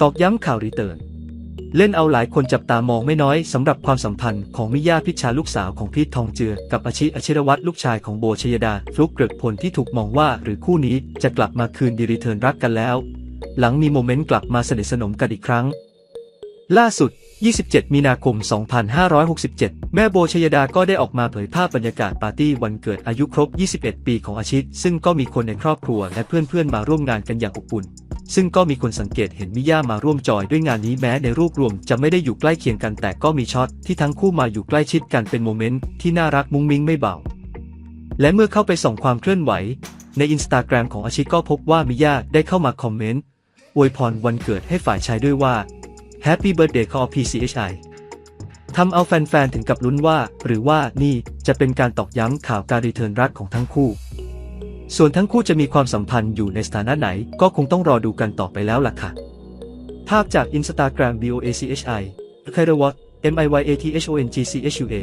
ตอกย้ำข่าวรีเติร์นเล่นเอาหลายคนจับตามองไม่น้อยสำหรับความสัมพันธ์ของมิยาพิชชาลูกสาวของพีททองเจือ กับอาชิอชิรวัตรลูกชายของโบชยดา ฟลุกเกริกพลที่ถูกมองว่าหรือคู่นี้จะกลับมาคืนดีรีเทิร์นรักกันแล้ว หลังมีโมเมนต์กลับมาสนิทสนมกันอีกครั้ง ล่าสุด 27 มีนาคม 2567 แม่โบชยดาก็ได้ออกมาเผยภาพบรรยากาศปาร์ตี้วันเกิดอายุครบ 21 ปีของอาชิตซึ่งก็มีคนในครอบครัวและเพื่อนๆมาร่วมงานกันอย่างอบอุ่น ซึ่งก็มีคนสังเกตเห็นมิย่ามาร่วมจอยด้วยงานนี้แม้ในรูปรวมจะไม่ได้อยู่ใกล้เคียงกันแต่ก็มีช็อตที่ทั้งคู่มาอยู่ใกล้ชิดกันเป็นโมเมนต์ที่น่ารักมุ้งมิ้งไม่เบา และเมื่อเข้าไปส่องความเคลื่อนไหว ในอินสตาแกรมของอาชิก็พบว่ามิย่าได้เข้ามาคอมเมนต์อวยพรวันเกิดให้ฝ่ายชายด้วยว่า Happy Birthday ขอ PCHI ทำเอาแฟนๆถึงกับลุ้นว่า หรือว่านี่จะเป็นการตอกย้ำข่าวการรีเทิร์นรักของทั้งคู่ ส่วนทั้งคู่จะมีความสัมพันธ์อยู่ในสถานะไหน ก็คงต้องรอดูกันต่อไปแล้วล่ะค่ะ ภาพจาก Instagram BOACHI ไครวัต MIYATHONGCHUA